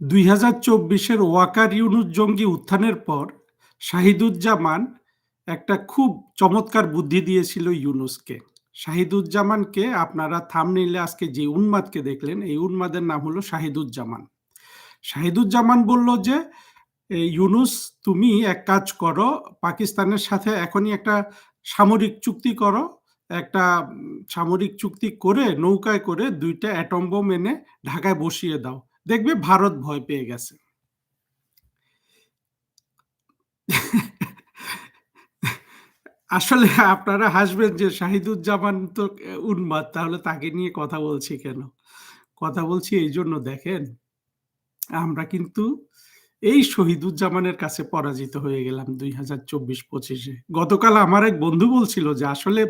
দুই হাজার চব্বিশের ওয়াকার ইউনুস জঙ্গি উত্থানের পর শাহিদুজ্জামান একটা খুব চমৎকার বুদ্ধি দিয়েছিল ইউনুসকে। শাহিদুজ্জামানকে আপনারা থামনেইলে আজকে যে উন্মাদকে দেখলেন, এই উন্মাদের নাম হলো শাহিদুজ্জামান। শাহিদুজ্জামান বলল যে ইউনুস, তুমি এক কাজ করো, পাকিস্তানের সাথে এখনই একটা সামরিক চুক্তি করো, একটা সামরিক চুক্তি করে, নৌকায় করে দুইটা অ্যাটম বোম এনে ঢাকায় বসিয়ে দাও। দেখবে ভারত ভয় পেয়ে গেছে। আসলে আপনারা হাসবেন যে শাহিদুজ্জামান তো উন্মাদ, তাহলে তাকে নিয়ে কথা বলছি কেন? কথা বলছি এই জন্য দেখেন, আমরা কিন্তু এই শহীদুজ্জামানের কাছে পরাজিত হয়ে গেলাম দুই হাজার চব্বিশ পঁচিশে। গতকাল আমার এক বন্ধু বলছিল যে, আসলে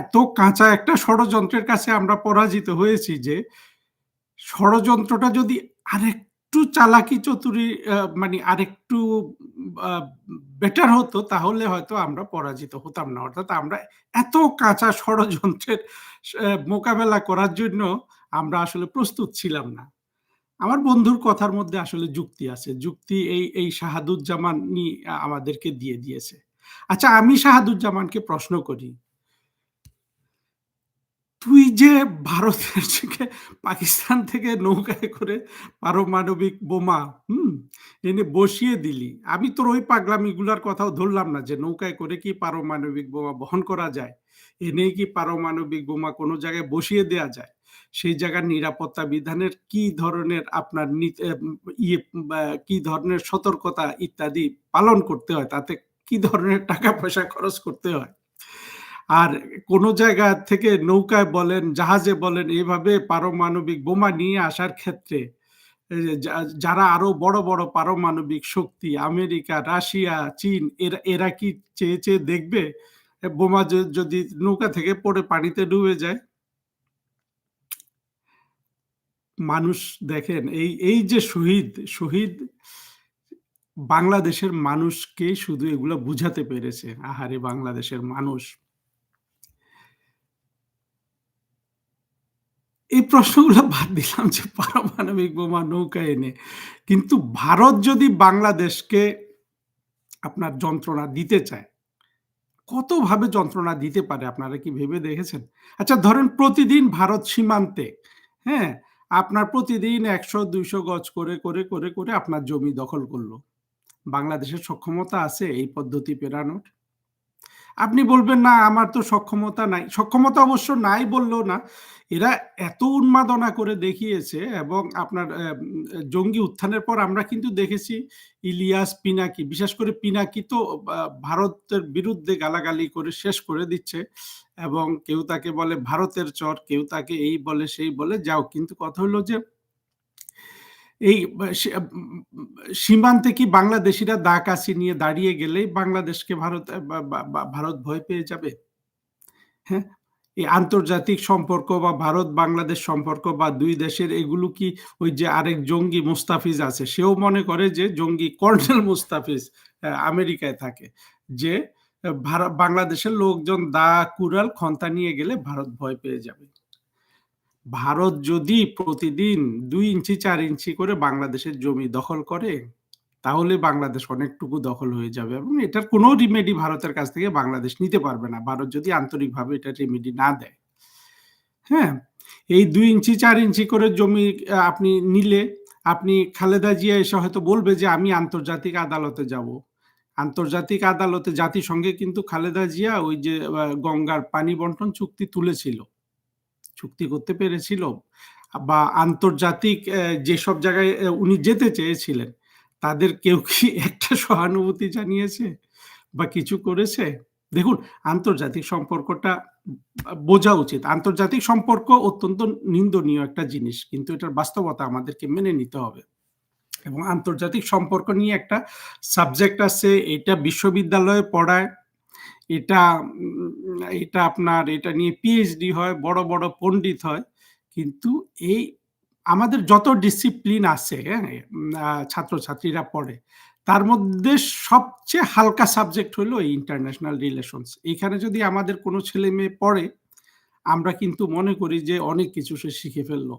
এত কাঁচা একটা ষড়যন্ত্রের কাছে আমরা পরাজিত হয়েছি যে ষড়যন্ত্রটা যদি আরেকটু চালাকি চতুরি মানে আরেকটু বেটার হতো, তাহলে হয়তো আমরা পরাজিত হতাম না। অর্থাৎ আমরা এত কাঁচা ষড়যন্ত্রের মোকাবেলা করার জন্য আমরা আসলে প্রস্তুত ছিলাম না। আমার বন্ধুর কথার মধ্যে আসলে যুক্তি আছে। যুক্তি এই এই শাহাদুজ্জামানই আমাদেরকে দিয়ে দিয়েছে। আচ্ছা আমি শাহাদুজ্জামানকে প্রশ্ন করি। তুই যে ভারতের থেকে পাকিস্তান থেকে নৌকায় করে পারমাণবিক বোমা, হুম, এনে বসিয়ে দিলি, আমি তোর ওই পাগলামিগুলার কথাও ধরলাম না যে নৌকায় করে কি পারমাণবিক বোমা বহন করা যায়, এনেই কি পারমাণবিক বোমা কোনো জায়গায় বসিয়ে দেয়া যায়, সেই জায়গার নিরাপত্তা বিধানের কি ধরনের আপনার ইয়ে কি ধরনের সতর্কতা ইত্যাদি পালন করতে হয়, তাতে কি ধরনের টাকা পয়সা খরচ করতে হয়? আর কোনো জায়গা থেকে নৌকায় বলেন, জাহাজে বলেন এভাবে পারমাণবিক বোমা নিয়ে আসার ক্ষেত্রে যারা আরও বড় বড় পারমাণবিক শক্তি, আমেরিকা, রাশিয়া, চীন, এরা এরা কি চেয়ে চেয়ে দেখবে বোমা যদি নৌকা থেকে পড়ে পানিতে ডুবে যায়? মানুষ দেখেন, এই এই যে শহীদ শহীদ বাংলাদেশের মানুষকে শুধু এগুলো বুঝাতে পেরেছে। আহারে বাংলাদেশের মানুষ। এই প্রশ্নগুলো বাদ দিলাম যে পারমাণবিক বোমা নৌকা এনে। কিন্তু ভারত যদি বাংলাদেশকে আপনার যন্ত্রণা দিতে চায়, কতভাবে যন্ত্রণা দিতে পারে আপনারা কি ভেবে দেখেছেন? আচ্ছা ধরেন প্রতিদিন ভারত সীমান্তে হ্যাঁ আপনার প্রতিদিন একশো, দুইশো গজ করে করে করে করে আপনার জমি দখল করল। বাংলাদেশের সক্ষমতা আছে এই পদ্ধতি পেরানোর। আপনি বলবেন, না, আমার তো সক্ষমতা নাই। সক্ষমতা অবশ্য নাই বলল না। এরা এত উন্মাদনা করে দেখিয়েছে এবং আপনার জঙ্গি উত্থানের পর আমরা কিন্তু দেখেছি ইলিয়াস, পিনাকি, বিশেষ করে পিনাকি তো ভারতের বিরুদ্ধে গালাগালি করে শেষ করে দিচ্ছে এবং কেউ তাকে বলে ভারতের চর, কেউ তাকে এই বলে সেই বলে। যাও, কিন্তু কথা হলো যে এই সীমান্তে কি বাংলাদেশিরা দা কাশি নিয়ে দাঁড়িয়ে গেলেই বাংলাদেশকে ভারত ভারত ভয় পেয়ে যাবে? হ্যাঁ? এই আন্তর্জাতিক সম্পর্ক বা ভারত বাংলাদেশ সম্পর্ক বা দুই দেশের এগুলো কি ওই যে আরেক জঙ্গি মুস্তাফিজ আছে, সেও মনে করে যে জঙ্গি কর্নেল মুস্তাফিজ আমেরিকায় থাকে যে বাংলাদেশের লোকজন দা কুড়াল খন্তা নিয়ে গেলে ভারত ভয় পেয়ে যাবে। ভারত যদি প্রতিদিন দুই ইঞ্চি, চার ইঞ্চি করে বাংলাদেশের জমি দখল করে, তাহলে বাংলাদেশ অনেকটুকু দখল হয়ে যাবে এবং এটার কোনো রিমেডি ভারতের কাছ থেকে বাংলাদেশ নিতে পারবে না। ভারত যদি আন্তরিকভাবে এটা রেমেডি না দেয়। হ্যাঁ এই দুই ইঞ্চি, চার ইঞ্চি করে জমি আপনি নিলে, আপনি খালেদা জিয়া এসে হয়তো বলবে যে, আমি আন্তর্জাতিক আদালতে যাব। আন্তর্জাতিক আদালতে জাতিসংঘে কিন্তু খালেদা জিয়া ওই যে গঙ্গার পানি বন্টন চুক্তি তুলেছিল। চুক্তি করতে পেরেছিল বা আন্তর্জাতিক যেসব জায়গায় উনি যেতে চেয়েছিলেন, তাদের কেউ কি একটা সহানুভূতি জানিয়েছে বা কিছু করেছে? দেখুন, আন্তর্জাতিক সম্পর্কটা বোঝা উচিত। আন্তর্জাতিক সম্পর্ক অত্যন্ত নিন্দনীয় একটা জিনিস, কিন্তু এটার বাস্তবতা আমাদেরকে মেনে নিতে হবে। এবং আন্তর্জাতিক সম্পর্ক নিয়ে একটা সাবজেক্ট আছে, এটা বিশ্ববিদ্যালয়ে পড়ায় এটা এটা আপনার, এটা নিয়ে পিএইচডি হয়, বড় বড় পণ্ডিত হয়। কিন্তু এই আমাদের যত ডিসিপ্লিন আছে হ্যাঁ ছাত্রছাত্রীরা পড়ে, তার মধ্যে সবচেয়ে হালকা সাবজেক্ট হলো এই ইন্টারন্যাশনাল রিলেশনস এখানে যদি আমাদের কোনো ছেলে মেয়ে পড়ে, আমরা কিন্তু মনে করি যে অনেক কিছু সে শিখে ফেলল।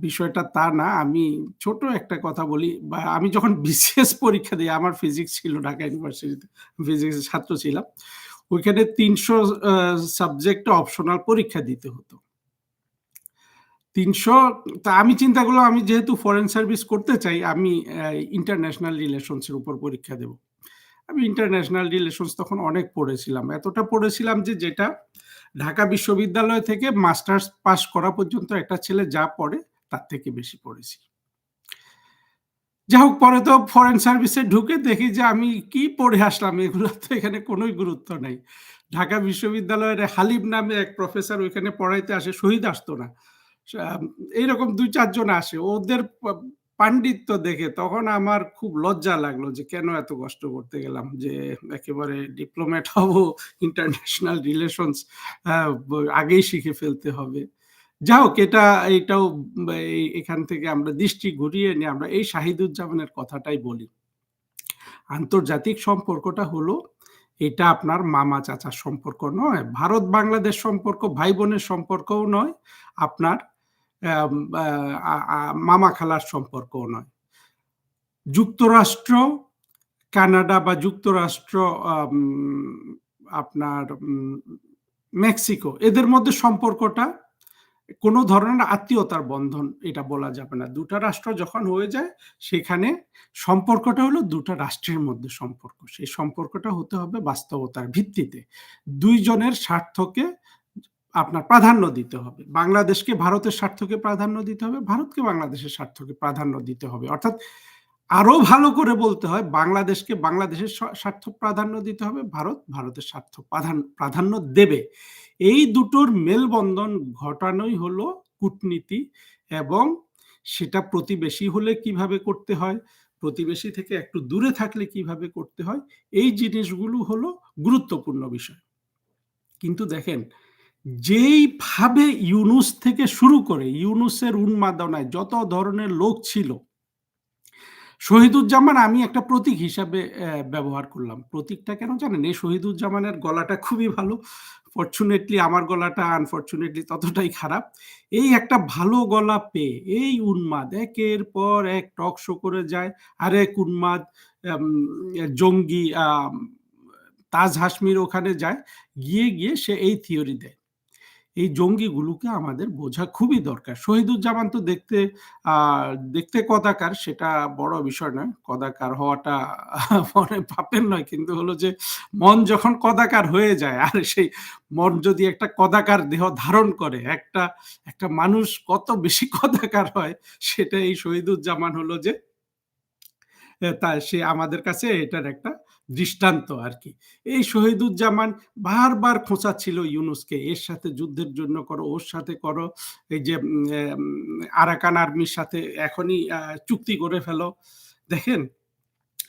বিষয়টা তা না। আমি ছোট একটা কথা বলি, বা আমি যখন বিসিএস পরীক্ষা দেই, আমার ফিজিক্স ছিল ঢাকা ইউনিভার্সিটিতে। ফিজিক্সের ছাত্র ছিলাম। ওইখানে ৩০০ আ সাবজেক্ট অপশনাল পরীক্ষা দিতে হতো। ৩০০ তা আমি চিন্তা করলাম, আমি যেহেতু ফরেন সার্ভিস করতে চাই, আমি ইন্টারন্যাশনাল রিলেশনস এর উপর পরীক্ষা দেব। আমি ইন্টারন্যাশনাল রিলেশনস তখন অনেক পড়েছিলাম। এতটা পড়েছিলাম যে যেটা ঢাকা বিশ্ববিদ্যালয় থেকে মাস্টার্স পাস করা পর্যন্ত একটা ছেলে যা পড়ে তার থেকে বেশি পড়েছি। যা হোক পরে তো ফরেন সার্ভিসে ঢুকে দেখি যে আমি কি পড়ে আসলাম এগুলো তো এখানে কোনোই গুরুত্ব নাই। ঢাকা বিশ্ববিদ্যালয়ের হালিম নামে এক প্রফেসর ওইখানে পড়াইতে আসে, শহীদ আসতো না। এইরকম দুই চারজন আসে। ওদের পা পান্ডিত্য দেখে তখন আমার খুব লজ্জা লাগল যে কেন এত কষ্ট করতে গেলাম যে একেবারে ডিপ্লোম্যাট হব, ইন্টারন্যাশনাল রিলেশনস আগেই শিখে ফেলতে হবে। যা হোক এটা এটাও এখান থেকে আমরা দৃষ্টি ঘুরিয়ে নিয়ে আমরা এই শাহিদুজ্জামানের কথাটাই বলি। আন্তর্জাতিক সম্পর্কটা হলো এটা আপনার মামা চাচার সম্পর্ক নয়। ভারত বাংলাদেশ সম্পর্ক ভাই-বোনের সম্পর্কও নয়। আপনার মামা খালার সম্পর্কও নয়। যুক্তরাষ্ট্র, কানাডা বা যুক্তরাষ্ট্র আপনার মেক্সিকো এদের মধ্যে সম্পর্কটা কোনো ধরনের আত্মীয়তার বন্ধন এটা বলা যাবে না। ২ টা রাষ্ট্র যখন হয়ে যায় সেখানে সম্পর্কটা হলো ২ টা রাষ্ট্রের মধ্যে সম্পর্ক। সেই সম্পর্কটা হতে হবে বাস্তবতার ভিত্তিতে। দুইজনের স্বার্থকে আপনার প্রাধান্য দিতে হবে। বাংলাদেশকে ভারতের স্বার্থকে প্রাধান্য দিতে হবে, ভারতকে বাংলাদেশের স্বার্থকে প্রাধান্য দিতে হবে। অর্থাৎ আরও ভালো করে বলতে হয় বাংলাদেশকে বাংলাদেশের স্বার্থ প্রাধান্য দিতে হবে, ভারত ভারতের স্বার্থ প্রাধান প্রাধান্য দেবে। এই দুটোর মেলবন্ধন ঘটানোই হলো কূটনীতি এবং সেটা প্রতিবেশী হলে কীভাবে করতে হয়, প্রতিবেশী থেকে একটু দূরে থাকলে কীভাবে করতে হয়, এই জিনিসগুলো হলো গুরুত্বপূর্ণ বিষয়। কিন্তু দেখেন যেইভাবে ইউনুস থেকে শুরু করে ইউনুসের উন্মাদনায় যত ধরনের লোক ছিল শহীদুজ্জামান আমি একটা প্রতীক হিসাবে ব্যবহার করলাম। প্রতীকটা কেন জানেন? এই শহীদুজ্জামানের গলাটা খুবই ভালো। ফরচুনেটলি আমার গলাটা আনফরচুনেটলি ততটাই খারাপ। এই একটা ভালো গলা পেয়ে এই উন্মাদ একের পর এক টক শো করে যায়। আরেক উন্মাদ জঙ্গি তাজ হাশমির ওখানে যায়। গিয়ে, গিয়ে সে এই থিওরি দেয়। এই জঙ্গিগুলোকে আমাদের বোঝা খুবই দরকার। শহীদুজ্জামান তো দেখতে দেখতে কদাকার সেটা বড় বিষয় নয়। কদাকার হওয়াটা মনে পাপের নয় কিন্তু হলো যে মন যখন কদাকার হয়ে যায় আর সেই মন যদি একটা কদাকার দেহ ধারণ করে একটা, একটা মানুষ কত বেশি কদাকার হয় সেটা এই শহীদুজ্জামান হলো যে তা সে আমাদের কাছে এটার একটা দৃষ্টান্ত আর কি এই শহীদুজ্জামান বারবার খোঁচা ছিল ইউনুসকে, এর সাথে যুদ্ধের জন্য করো, ওর সাথে করো। এই যে আরাকান আর্মির সাথে এখনই চুক্তি করে ফেলো। দেখেন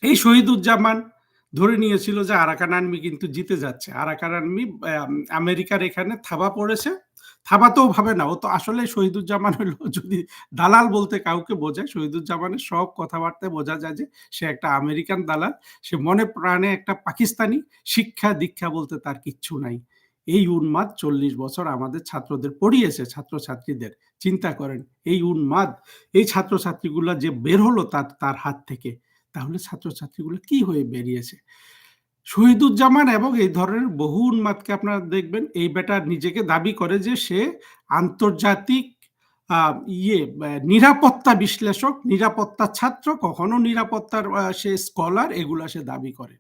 এই শহীদুজ্জামান ধরে নিয়েছিল যে আরাকান আর্মি কিন্তু জিতে যাচ্ছে। আরাকান আর্মি আমেরিকার এখানে থাবা পড়েছে। থাবাতেও ভাবে না। ও তো আসলে শহীদুজ্জামান হলো যদি দালাল বলতে কাউকে বোঝায়, শহীদুজ্জামানের সব কথাবার্তায় বোঝা যায় যে সে একটা আমেরিকান দালাল। সে মনে প্রাণে একটা পাকিস্তানি। শিক্ষা-দীক্ষা বলতে তার কিচ্ছু নাই। এই উন্মাদ ৪০ বছর আমাদের ছাত্রদের পড়িয়েছে, ছাত্রছাত্রীদের। চিন্তা করেন এই উন্মাদ, এই ছাত্রছাত্রীগুলা যে বের হলো তার তার হাত থেকে, তাহলে ছাত্রছাত্রীগুলো কি হয়ে বেরিয়েছে? শহীদুজ্জামান এবং এই ধরনের বহু উন্মাদকে আপনারা দেখবেন এই বেটা নিজেকে দাবি করে যে সে আন্তর্জাতিক ইয়ে নিরাপত্তা বিশ্লেষক, নিরাপত্তা ছাত্র, কখনো নিরাপত্তার সে স্কলার এগুলা সে দাবি করে।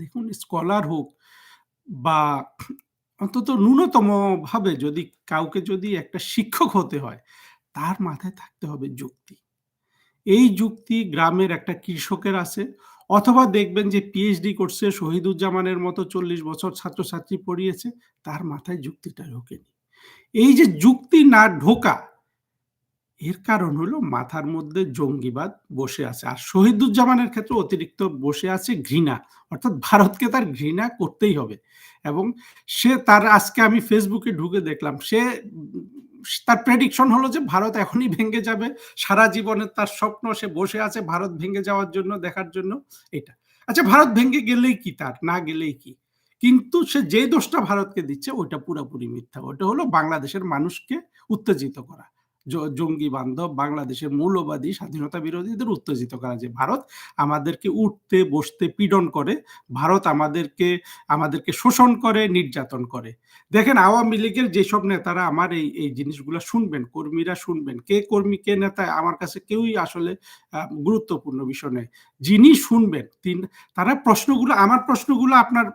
দেখুন স্কলার হোক বা অন্তত ন্যূনতমভাবে যদি কাউকে যদি একটা শিক্ষক হতে হয়, তার মাথায় থাকতে হবে যুক্তি। এই যুক্তি গ্রামের একটা কৃষকের আছে অথবা দেখবেন যে পিএইচডি করছে শহীদুজ্জামানের মতো ৪০ বছর ছাত্রছাত্রী পড়িয়েছে, তার মাথায় যুক্তিটা ঢোকেনি। এই যে যুক্তি না ঢোকা, এর কারণ হলো মাথার মধ্যে জঙ্গিবাদ বসে আছে। আর শহীদুজ্জামানের ক্ষেত্রে অতিরিক্ত বসে আছে ঘৃণা। অর্থাৎ ভারতকে তার ঘৃণা করতেই হবে। এবং সে তার আজকে আমি ফেসবুকে ঢুকে দেখলাম সে তার প্রেডিকশন হলো যে ভারত এখনই ভেঙে যাবে। সারা জীবনের তার স্বপ্ন সে বসে আছে ভারত ভেঙে যাওয়ার জন্য, দেখার জন্য এটা। আচ্ছা ভারত ভেঙে গেলেই কি তার? না গেলেই কি? কিন্তু সে যে দোষটা ভারতকে দিচ্ছে ওটা পুরোপুরি মিথ্যা। ওটা হলো বাংলাদেশের মানুষকে উত্তেজিত করা। জঙ্গি বান্ধব বাংলাদেশের মৌলবাদী স্বাধীনতা বিরোধীদের উত্তেজিত করা যে ভারত আমাদেরকে উঠতে বসতে পীড়ন করে, ভারত আমাদেরকে আমাদেরকে শোষণ করে, নির্যাতন করে। দেখেন আওয়ামী লীগের যেসব নেতারা আমার এই, এই জিনিসগুলো শুনবেন, কর্মীরা শুনবেন। কে কর্মী, কে নেতা আমার কাছে কেউই আসলে গুরুত্বপূর্ণ বিষয় নয়। যিনি শুনবেন তিন তারা প্রশ্নগুলো আমার প্রশ্নগুলো আপনার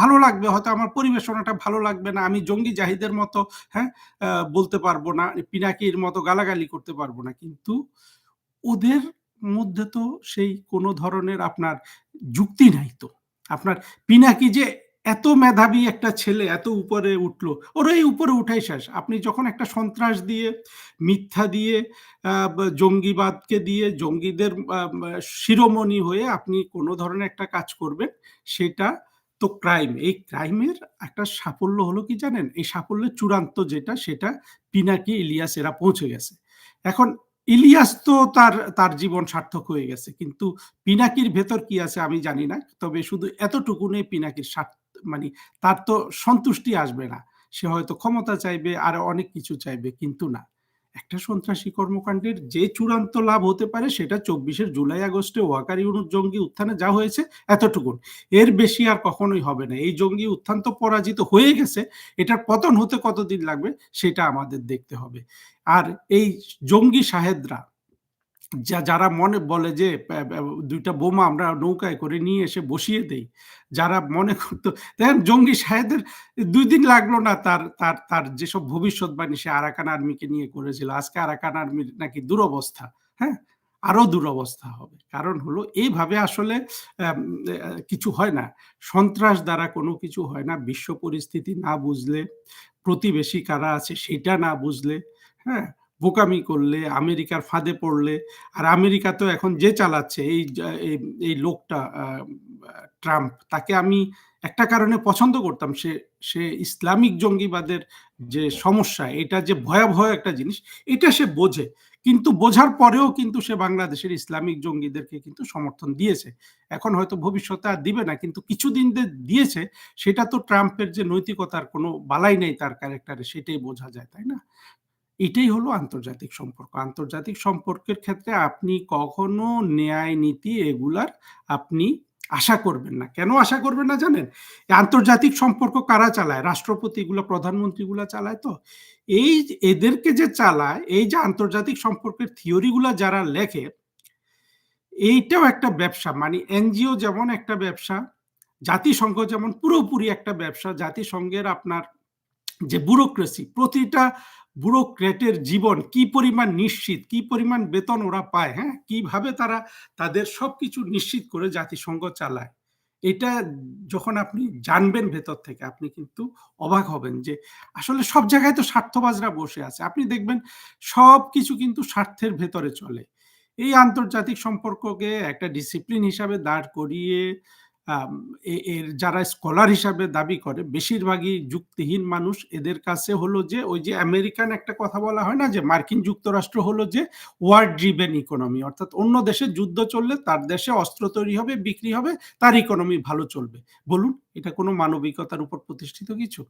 ভালো লাগবে, হয়তো আমার পরিবেশনাটা ভালো লাগবে না। আমি জঙ্গি জাহিদের মতো হ্যাঁ, বলতে পারব না, পিনাকির মতো গালাগালি করতে পারব না। কিন্তু ওদের মধ্যে তো সেই কোন ধরনের আপনার যুক্তি নাই তো। আপনার পিনাকি যে এত মেধাবী একটা ছেলে এত উপরে উঠল, ওর এই উপরে উঠাই শেষ। আপনি যখন একটা সন্ত্রাস দিয়ে, মিথ্যা দিয়ে, জঙ্গিবাদকে দিয়ে জঙ্গিদের শিরোমণি হয়ে আপনি কোনো ধরনের একটা কাজ করবেন, সেটা তো ক্রাইম। এই ক্রাইমের একটা সাফল্য হলো কি জানেন? এই সাফল্যের চূড়ান্ত যেটা সেটা পিনাকি, ইলিয়াস এরা পৌঁছে গেছে। এখন ইলিয়াস তো তার, তার জীবন সার্থক হয়ে গেছে। কিন্তু পিনাকির ভেতর কি আছে আমি জানি না। তবে শুধু এতটুকু নেই পিনাকির মানি তার তো সন্তুষ্টি আসবে না। সে হয়তো ক্ষমতা চাইবে, আরও অনেক কিছু চাইবে কিন্তু না। একটা সন্ত্রাসী কর্মকাণ্ডের যে চূড়ান্ত লাভ হতে পারে সেটা চব্বিশের জুলাই আগস্টে ওয়াকার ইউনুস জঙ্গি উত্থানে যা হয়েছে এতটুকুন। এর বেশি আর কখনোই হবে না। এই জঙ্গি উত্থান তো পরাজিত হয়ে গেছে। এটার পতন হতে কতদিন লাগবে সেটা আমাদের দেখতে হবে। আর এই জঙ্গি সাহেদরা যা যারা মনে বলে যে প্যা ব্যা ২ টা বোমা আমরা নৌকায় করে নিয়ে এসে বসিয়ে দেই। যারা মনে করতো দেখেন জঙ্গি সাহেদের দুই দিন লাগল না তার, তার, তার যেসব ভবিষ্যৎবাণী সে আরাকান আর্মিকে নিয়ে করেছিল। আজকে আরাকান আর্মির নাকি দুরবস্থা, হ্যাঁ? আরও দুরবস্থা হবে। কারণ হলো এইভাবে আসলে কিছু হয় না। সন্ত্রাস দ্বারা কোনো কিছু হয় না। বিশ্ব পরিস্থিতি না বুঝলে, প্রতিবেশী কারা আছে সেটা না বুঝলে, হ্যাঁ? বোকামি করলে, আমেরিকার ফাঁদে পড়লে, আর আমেরিকা তো এখন যে চালাচ্ছে এই এই, লোকটা ট্রাম্প তাকে আমি একটা কারণে পছন্দ করতাম। সে, সে ইসলামিক জঙ্গিবাদের যে সমস্যা এটা যে ভয়াবহ একটা জিনিস এটা সে বোঝে। কিন্তু বোঝার পরেও কিন্তু সে বাংলাদেশের ইসলামিক জঙ্গিদেরকে কিন্তু সমর্থন দিয়েছে। এখন হয়তো ভবিষ্যতে আর দিবে না। কিন্তু কিছুদিন দিয়েছে সেটা তো ট্রাম্পের যে নৈতিকতার কোনো বালাই নেই তার ক্যারেক্টারে সেটাই বোঝা যায়, তাই না? এটাই হলো আন্তর্জাতিক সম্পর্ক। আন্তর্জাতিক সম্পর্কের ক্ষেত্রে আপনি কখনো ন্যায় নীতি এগুলার আপনি আশা করবেন না। কেন আশা করবেন না জানেন? আন্তর্জাতিক সম্পর্ক কারা চালায়? রাষ্ট্রপতিগুলা, প্রধানমন্ত্রীগুলা চালায় তো। এই এদেরকে যে চালায়, এই যে আন্তর্জাতিক সম্পর্কের থিওরি গুলা যারা লেখে এইটাও একটা ব্যবসা। মানে এনজিও যেমন একটা ব্যবসা, জাতিসংঘ যেমন পুরোপুরি একটা ব্যবসা। জাতিসংঘের আপনার যে ব্যুরোক্রেসি প্রতিটা ব্যুরোক্র্যাটের জীবন কি পরিমাণ নিশ্চিত, কি পরিমাণ বেতন ওরা পায়, হ্যাঁ? কীভাবে তারা তাদের সবকিছু নিশ্চিত করে জাতিসংঘ চালায়। এটা যখন আপনি জানবেন ভেতর থেকে আপনি কিন্তু অবাক হবেন যে আসলে সব জায়গায় তো স্বার্থবাজরা বসে আছে। আপনি দেখবেন সব কিছু কিন্তু স্বার্থের ভেতরে চলে। এই আন্তর্জাতিক সম্পর্ককে একটা ডিসিপ্লিন হিসাবে দাঁড় করিয়ে এর যারা স্কলার হিসাবে দাবি করে বেশিরভাগই যুক্তিহীন মানুষ। এদের কাছে হলো যে ওই যে আমেরিকান একটা কথা বলা হয় না যে মার্কিন যুক্তরাষ্ট্র হলো যে ওয়ার ড্রিভেন ইকোনমি অর্থাৎ অন্য দেশে যুদ্ধ চললে তার দেশে অস্ত্র তৈরি হবে, বিক্রি হবে, তার ইকোনমি ভালো চলবে। বলুন এটা কোনো মানবিকতার উপর প্রতিষ্ঠিত কিছু?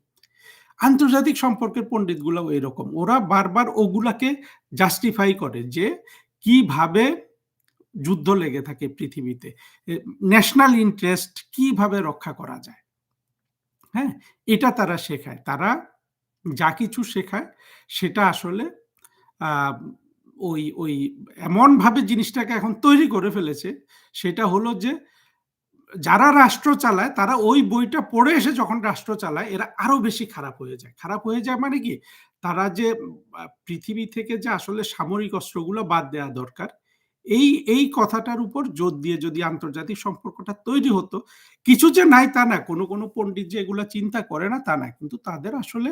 আন্তর্জাতিক সম্পর্কের পণ্ডিতগুলাও এরকম। ওরা বারবার ওগুলাকে জাস্টিফাই করে যে কীভাবে যুদ্ধ লেগে থাকে পৃথিবীতে। ন্যাশনাল ইন্টারেস্ট কীভাবে রক্ষা করা যায়। হ্যাঁ? এটা তারা শেখায়। তারা যা কিছু শেখায় সেটা আসলে ওই, ওই এমনভাবে জিনিসটাকে এখন তৈরি করে ফেলেছে সেটা হলো যে যারা রাষ্ট্র চালায় তারা ওই বইটা পড়ে এসে যখন রাষ্ট্র চালায় এরা আরও বেশি খারাপ হয়ে যায়। খারাপ হয়ে যায় মানে কি? তারা যে পৃথিবী থেকে যে আসলে সামরিক অস্ত্রগুলো বাদ দেওয়া দরকার। এই, এই কথাটার উপর জোর দিয়ে যদি আন্তর্জাতিক সম্পর্কটা তৈরি হতো, কিছু যে নাই তা না। কোনো, কোনো পণ্ডিত যে এগুলা চিন্তা করে না তা না। কিন্তু তাদের আসলে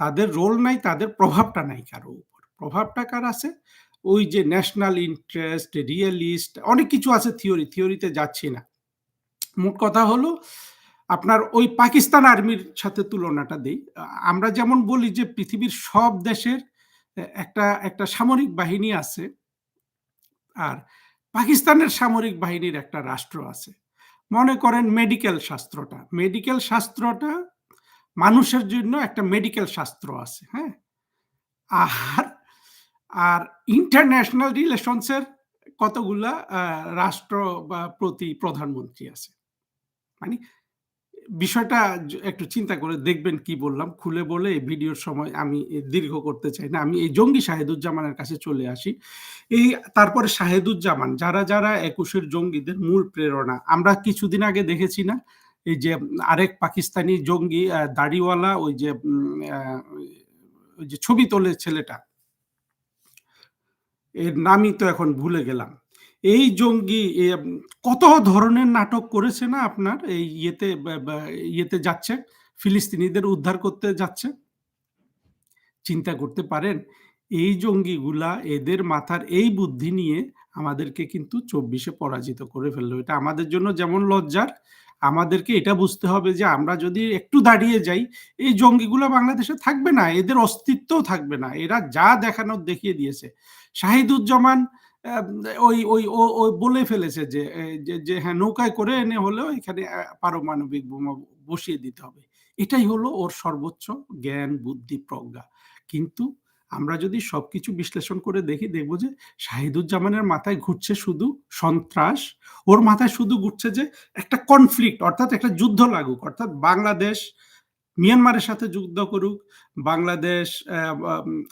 তাদের রোল নাই, তাদের প্রভাবটা নাই কারও উপর। প্রভাবটা কার আছে? ওই যে ন্যাশনাল ইন্টারেস্ট, রিয়ালিস্ট অনেক কিছু আছে থিওরি, থিওরিতে যাচ্ছি না। মোট কথা হলো আপনার ওই পাকিস্তান আর্মির সাথে তুলনাটা দেই। আমরা যেমন বলি যে পৃথিবীর সব দেশের একটা, একটা সামরিক বাহিনী আছে। আর পাকিস্তানের সামরিক বাহিনীর একটা রাষ্ট্র আছে। মনে করেন মেডিকেল শাস্ত্রটা। মেডিকেল শাস্ত্রটা মানুষের জন্য একটা মেডিকেল শাস্ত্র আছে, হ্যাঁ? আর আর ইন্টারন্যাশনাল রিলেশনস এর কতগুলা রাষ্ট্র বা প্রতি প্রধানমন্ত্রী আছে মানে বিষয়টা একটু চিন্তা করে দেখবেন কি বললাম। খুলে বলে ভিডিওর সময় আমি দীর্ঘ করতে চাই না। আমি এই জঙ্গি শাহেদুজ্জামানের কাছে চলে আসি। এই তারপরে শাহেদুজ্জামান, যারা যারা একুশের জঙ্গিদের মূল প্রেরণা, আমরা কিছুদিন আগে দেখেছি না? এই যে আরেক পাকিস্তানি জঙ্গি দাড়িওয়ালা, ওই যে ওই যে ছবি তোলে ছেলেটা, এর নামই তো এখন ভুলে গেলাম। এই জঙ্গি কত ধরনের নাটক করেছে না আপনার এই ইয়েতে ইয়েতে যাচ্ছে? ফিলিস্তিনিদের উদ্ধার করতে যাচ্ছে? চিন্তা করতে পারেন, এই জঙ্গিগুলা এদের মাথার এই বুদ্ধি নিয়ে আমাদেরকে কিন্তু চব্বিশে পরাজিত করে ফেলল। এটা আমাদের জন্য যেমন লজ্জার, আমাদেরকে এটা বুঝতে হবে যে আমরা যদি একটু দাঁড়িয়ে যাই, এই জঙ্গিগুলো বাংলাদেশে থাকবে না, এদের অস্তিত্বও থাকবে না। এরা যা দেখানোর দেখিয়ে দিয়েছে। শাহিদুজ্জামান ওই ওই, ও বলে ফেলেছে যে যে হ্যাঁ নৌকায় করে এনে হলেও এখানে পারমাণবিক বোমা বসিয়ে দিতে হবে। এটাই হলো ওর সর্বোচ্চ জ্ঞান, বুদ্ধি, প্রজ্ঞা। কিন্তু আমরা যদি সবকিছু বিশ্লেষণ করে দেখি, দেখব যে শাহিদুজ্জামানের মাথায় ঘুরছে শুধু সন্ত্রাস। ওর মাথায় শুধু ঘুরছে যে একটা কনফ্লিক্ট অর্থাৎ একটা যুদ্ধ লাগুক। অর্থাৎ বাংলাদেশ মিয়ানমারের সাথে যুদ্ধ করুক, বাংলাদেশ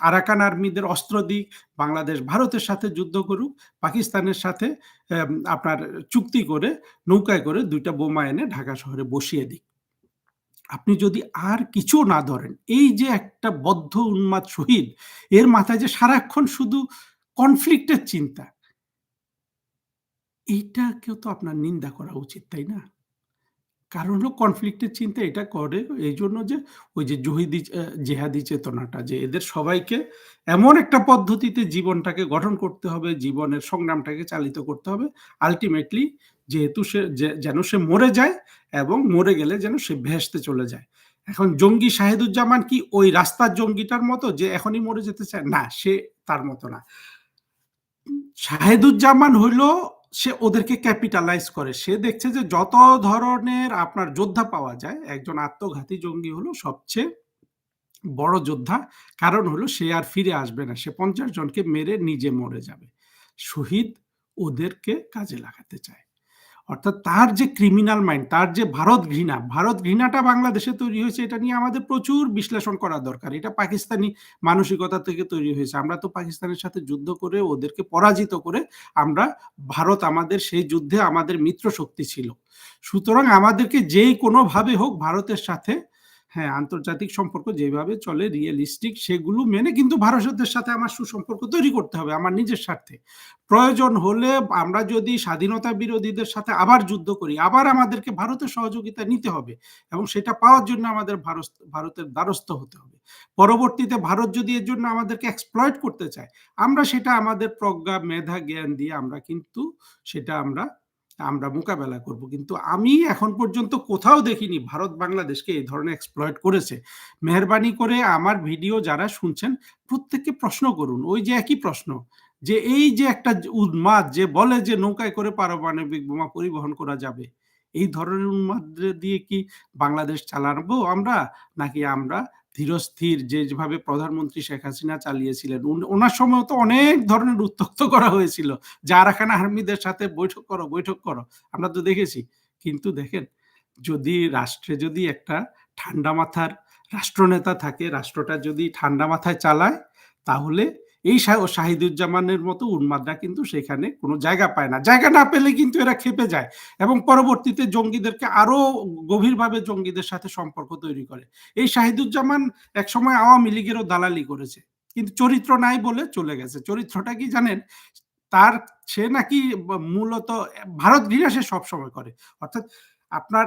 আরাকান আর্মিদের অস্ত্র দিক, বাংলাদেশ ভারতের সাথে যুদ্ধ করুক, পাকিস্তানের সাথে আপনার চুক্তি করে, নৌকায় করে দুইটা বোমা এনে ঢাকা শহরে বসিয়ে দিক। আপনি যদি আর কিছু না ধরেন, এই যে একটা বদ্ধ উন্মাদ শহীদ, এর মাথায় যে সারাক্ষণ শুধু কনফ্লিক্টের চিন্তা, এইটাকেও তো আপনার নিন্দা করা উচিত, তাই না? কারণ হলো কনফ্লিক্টের চিন্তা এটা করে। এই জন্য যে ওই যে জহিদি জেহাদি চেতনাটা যে এদের সবাইকে এমন একটা পদ্ধতিতে জীবনটাকে গঠন করতে হবে, জীবনের সংগ্রামটাকে চালিত করতে হবে। আলটিমেটলি যেহেতু সে যেন সে মরে যায় এবং মরে গেলে যেন সে ভেসতে চলে যায়। এখন জঙ্গি শাহেদুজ্জামান কি ওই রাস্তার জঙ্গিটার মতো যে এখনই মরে যেতে চায়? না, সে তার মতো না। শাহেদুজ্জামান হইল সে ওদেরকে ক্যাপিটালাইজ করে। সে দেখছে যে যত ধরনের আপনার যোদ্ধা পাওয়া যায়, একজন আত্মঘাতী জঙ্গি হলো সবচেয়ে বড় যোদ্ধা। কারণ হলো সে আর ফিরে আসবে না, সে পঞ্চাশ জনকে মেরে নিজে মরে যাবে। শহীদ ওদেরকে কাজে লাগাতে চায়। অর্থাৎ তার যে ক্রিমিনাল মাইন্ড তার যে ভারত ঘৃণা, ভারত ঘৃণাটা বাংলাদেশে তৈরি হয়েছে, এটা নিয়ে আমাদের প্রচুর বিশ্লেষণ করা দরকার। এটা পাকিস্তানি মানসিকতা থেকে তৈরি হয়েছে। আমরা তো পাকিস্তানের সাথে যুদ্ধ করে, ওদেরকে পরাজিত করে, আমরা, ভারত আমাদের সেই যুদ্ধে আমাদের মিত্র শক্তি ছিল। সুতরাং আমাদেরকে যেই কোনোভাবে হোক ভারতের সাথে হ্যাঁ আন্তর্জাতিক সম্পর্ক যেভাবে চলে রিয়েলিস্টিক সেগুলো মেনে কিন্তু ভারতের সাথে আমার সুসম্পর্ক তৈরি করতে হবে আমার নিজের স্বার্থে। প্রয়োজন হলে আমরা যদি স্বাধীনতা বিরোধীদের সাথে আবার যুদ্ধ করি, আবার আমাদেরকে ভারতের সহযোগিতা নিতে হবে এবং সেটা পাওয়ার জন্য আমাদের ভারত, ভারতের দ্বারস্থ হতে হবে। পরবর্তীতে ভারত যদি এর জন্য আমাদেরকে এক্সপ্লয়েট করতে চায়, আমরা সেটা আমাদের প্রজ্ঞা, মেধা, জ্ঞান দিয়ে আমরা কিন্তু সেটা আমরা আমরা মোকাবেলা করব। কিন্তু আমি এখন পর্যন্ত কোথাও দেখিনি ভারত বাংলাদেশকে এই ধরনের এক্সপ্লয়েট করেছে। মেহরবানি করে আমার ভিডিও যারা শুনছেন, প্রত্যেককে প্রশ্ন করুন। ওই যে একই প্রশ্ন যে এই যে একটা উন্মাদ যে বলে যে নৌকায় করে পারমাণবিক বোমা পরিবহন করা যাবে, এই ধরনের উন্মাদ দিয়ে কি বাংলাদেশ চালাবো আমরা নাকি আমরা ধীরস্থির যেভাবে প্রধানমন্ত্রী শেখ হাসিনা চালিয়েছিলেন ওনার সময় তো অনেক ধরনের উত্তক্ত করা হয়েছিল জারাখানা আর্মিদের সাথে বৈঠক করো বৈঠক করো, আমরা তো দেখেছি। কিন্তু দেখেন, যদি রাষ্ট্রে যদি একটা ঠান্ডা মাথার রাষ্ট্রনেতা থাকে, রাষ্ট্রটা যদি ঠান্ডা মাথায় চালায়, তাহলে এই শাহিদুজ্জামানের মতো উন্মাদরা কিন্তু সেখানে কোনো জায়গা পায় না। জায়গা না পেলে কিন্তু এরা খেপে যায় এবং পরবর্তীতে জঙ্গিদেরকে আরও গভীরভাবে জঙ্গিদের সাথে সম্পর্ক তৈরি করে। এই শাহিদুজ্জামান একসময় আওয়ামী লীগেরও দালালি করেছে। কিন্তু চরিত্র নাই বলে চলে গেছে। চরিত্রটা কি জানেন? তার সে নাকি মূলত ভারত ঘৃণা সে সবসময় করে। অর্থাৎ আপনার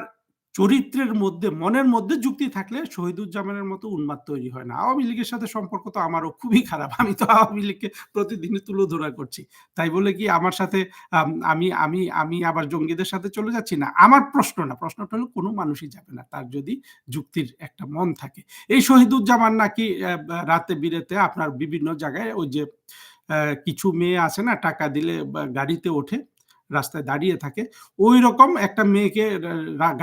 চরিত্রের মধ্যে, মনের মধ্যে যুক্তি থাকলে শহীদুজ্জামানের মতো উন্মাদ তৈরি হয় না। আওয়ামী লীগের সাথে সম্পর্ক তো আমারও খুবই খারাপ। আমি তো আওয়ামী লীগকে প্রতিদিনই তুলোধরা করছি। তাই বলে কি আমার সাথে, আমি আমি আমি আবার জঙ্গিদের সাথে চলে যাচ্ছি? না, আমার প্রশ্ন না। প্রশ্নটা হলো কোনো মানুষই যাবে না। তার যদি যুক্তির একটা মন থাকে। এই শহীদুজ্জামান নাকি রাতে বিরেতে আপনার বিভিন্ন জায়গায় ওই যে কিছু মেয়ে আছে না, টাকা দিলে গাড়িতে ওঠে। রাস্তায় দাঁড়িয়ে থাকে। ওই রকম একটা মেয়েকে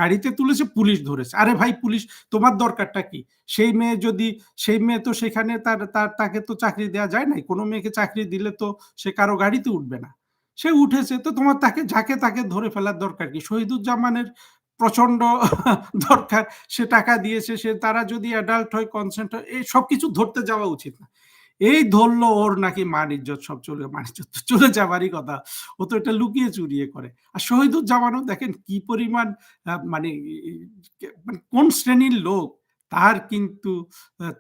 গাড়িতে তুলেছে, পুলিশ ধরেছে। আরে ভাই, পুলিশ, তোমার দরকারটা কি? সেই মেয়ে যদি, সেই মেয়ে তো সেখানে তার তার, তাকে তো চাকরি দেওয়া যায় নাই। কোনো মেয়েকে চাকরি দিলে তো সে কারও গাড়িতে উঠবে না। সে উঠেছে তো তোমার তাকে, যাকে তাকে ধরে ফেলার দরকার কি? শহীদুজ্জামানের প্রচণ্ড দরকার। সে টাকা দিয়েছে, সে, তারা যদি অ্যাডাল্ট হয় কনসেন্ট হয়, এই সব কিছু ধরতে যাওয়া উচিত না। এই ধরলো ওর নাকি মান ইজ্জত সব চলে মান ইজ্জত চলে যাবারই কথা। ও তো এটা লুকিয়ে চুরিয়ে করে। আর শহীদুজ্জামানও দেখেন কি পরিমাণ মানে, মানে কোন শ্রেণির লোক তার কিন্তু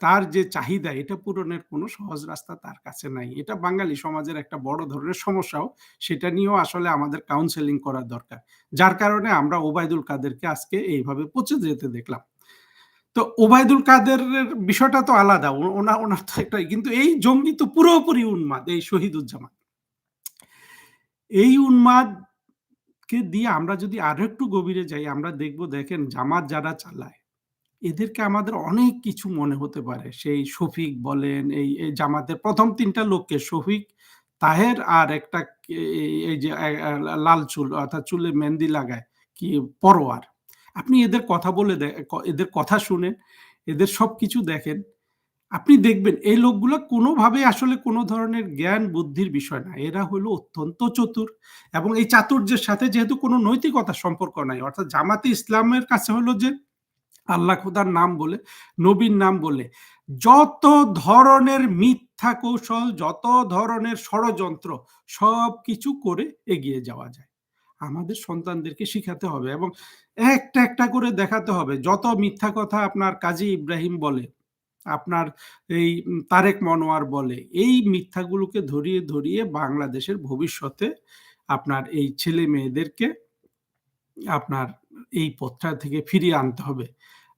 তার যে চাহিদা এটা পূরণের কোনো সহজ রাস্তা তার কাছে নাই। এটা বাঙালি সমাজের একটা বড় ধরনের সমস্যাও সেটা নিয়েও আসলে আমাদের কাউন্সেলিং করা দরকার। যার কারণে আমরা ওবায়দুল কাদেরকে আজকে এইভাবে পচে যেতে দেখলাম। তো ওবায়দুল কাদের বিষয়টা তো আলাদা ওনার ওনার তো একটা, কিন্তু এই জঙ্গি তো পুরোপুরি উন্মাদ, এই শহীদুজ্জামান। এই উন্মাদ কে দিয়ে আমরা যদি আরও একটু গভীরে যাই, আমরা দেখব, দেখেন জামাত যারা চালায়, এদেরকে আমাদের অনেক কিছু মনে হতে পারে। সেই শফিক বলেন, এই জামাতের প্রথম তিনটা লোককে, শফিক, তাহের আর একটা এই যে লাল চুল, অর্থাৎ চুলে মেহেন্দি লাগায়, কি, পরোয়ার। আপনি এদের কথা বলে এদের কথা শুনেন, এদের সব কিছু দেখেন, আপনি দেখবেন এই লোকগুলো কোনোভাবে আসলে কোনো ধরনের জ্ঞান বুদ্ধির বিষয় না। এরা হলো অত্যন্ত চতুর এবং এই চাতুর্যের সাথে যেহেতু কোনো নৈতিকতা সম্পর্ক নাই, অর্থাৎ জামাতে ইসলামের কাছে হলো যে আল্লাহ খুদার নাম বলে, নবীর নাম বলে, যত ধরনের মিথ্যা কৌশল, যত ধরনের ষড়যন্ত্র সব কিছু করে এগিয়ে যাওয়া যায়। আমাদের সন্তানদেরকে শিখাতে হবে এবং একটা একটা করে দেখাতে হবে। যত মিথ্যা কথা আপনার কাজী ইব্রাহিম বলে, আপনার এই তারেক মনোয়ার বলে, এই মিথ্যাগুলোকে ধরিয়ে ধরিয়ে বাংলাদেশের ভবিষ্যতে আপনার এই ছেলে মেয়েদেরকে আপনার এই পথটা থেকে ফিরিয়ে আনতে হবে।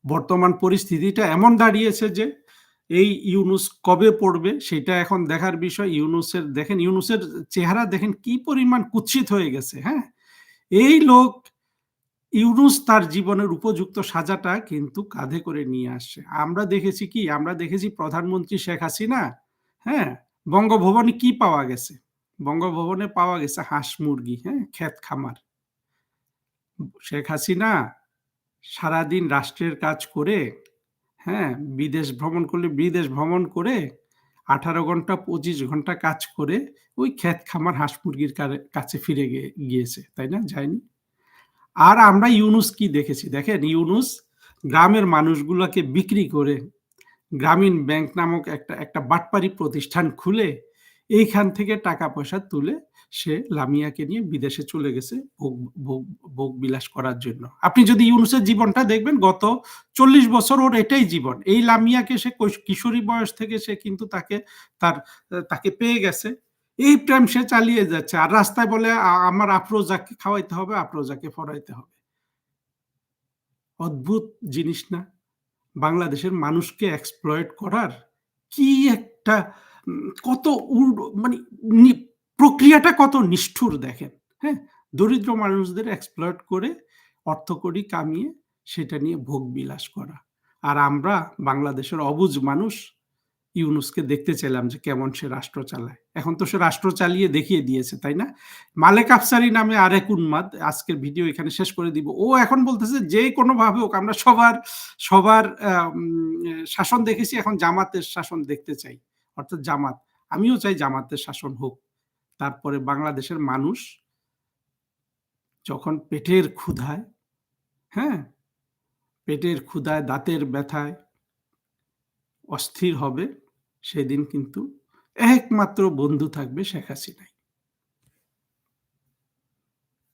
বর্তমান পরিস্থিতিটা এমন দাঁড়িয়েছে যে, এই ইউনুস কবে পড়বে সেটা এখন দেখার বিষয়। ইউনুসের, দেখেন ইউনুসের চেহারা দেখেন কি পরিমাণ কুৎসিত হয়ে গেছে হ্যাঁ? এই লোক ইউনুস তার জীবনের উপযুক্ত সাজাটা কিন্তু কাঁধে করে নিয়ে আসছে। আমরা দেখেছি কি? আমরা দেখেছি প্রধানমন্ত্রী শেখ হাসিনা হ্যাঁ? বঙ্গভবনে কি পাওয়া গেছে? বঙ্গভবনে পাওয়া গেছে হাঁস মুরগি হ্যাঁ? ক্ষেত খামার। শেখ হাসিনা সারাদিন রাষ্ট্রের কাজ করে হ্যাঁ? বিদেশ ভ্রমণ করলে বিদেশ ভ্রমণ করে আঠারো ঘণ্টা, পঁচিশ ঘণ্টা কাজ করে ওই ক্ষেত খামার হাঁস মুরগির কাছে ফিরে গিয়েছে, তাই না যায়নি আর আমরা ইউনুস কি দেখেছি? দেখেন, ইউনুস গ্রামের মানুষগুলোকে বিক্রি করে গ্রামীণ ব্যাংক নামক একটা একটা বাটপারি প্রতিষ্ঠান খুলে এইখান থেকে টাকা পয়সা তুলে সে লামিয়াকে নিয়ে বিদেশে চলে গেছে ভোগ ভোগ ভোগ বিলাস করার জন্য। আপনি যদি ইউনুসের জীবনটা দেখবেন, গত চল্লিশ বছর ওর এটাই জীবন। এই লামিয়াকে সে কিশোরী বয়স থেকে সে কিন্তু তাকে, তার, তাকে পেয়ে গেছে। এই প্রেম সে চালিয়ে যাচ্ছে। আর রাস্তায় বলে আমার আফরোজাকে খাওয়াইতে হবে, আফরোজাকে ফরাইতে হবে। অদ্ভুত জিনিস না? বাংলাদেশের মানুষকে এক্সপ্লয়েট করার কি একটা কত মানে প্রক্রিয়াটা কত নিষ্ঠুর দেখেন হ্যাঁ? দরিদ্র মানুষদের এক্সপ্লয়েট করে অর্থকড়ি কামিয়ে সেটা নিয়ে ভোগ বিলাস করা। আর আমরা বাংলাদেশের অবুজ মানুষ, ইউনুসকে দেখতে চাইলাম যে কেমন সে রাষ্ট্র চালায়। এখন তো সে রাষ্ট্র চালিয়ে দেখিয়ে দিয়েছে, তাই না? মালেক আফসারি নামে আরেক উন্মাদ, আজকের ভিডিও এখানে শেষ করে দিব। ও এখন বলতেছে যে কোনো ভাবে হোক, আমরা সবার সবার শাসন দেখেছি, এখন জামাতের শাসন দেখতে চাই। অর্থাৎ জামাত, আমিও চাই জামাতের শাসন হোক। তারপরে বাংলাদেশের মানুষ যখন পেটের ক্ষুধায় হ্যাঁ? পেটের ক্ষুধায়, দাঁতের ব্যথায় অস্থির হবে, সেদিন কিন্তু একমাত্র বন্ধু থাকবে শেখ হাসিনাই।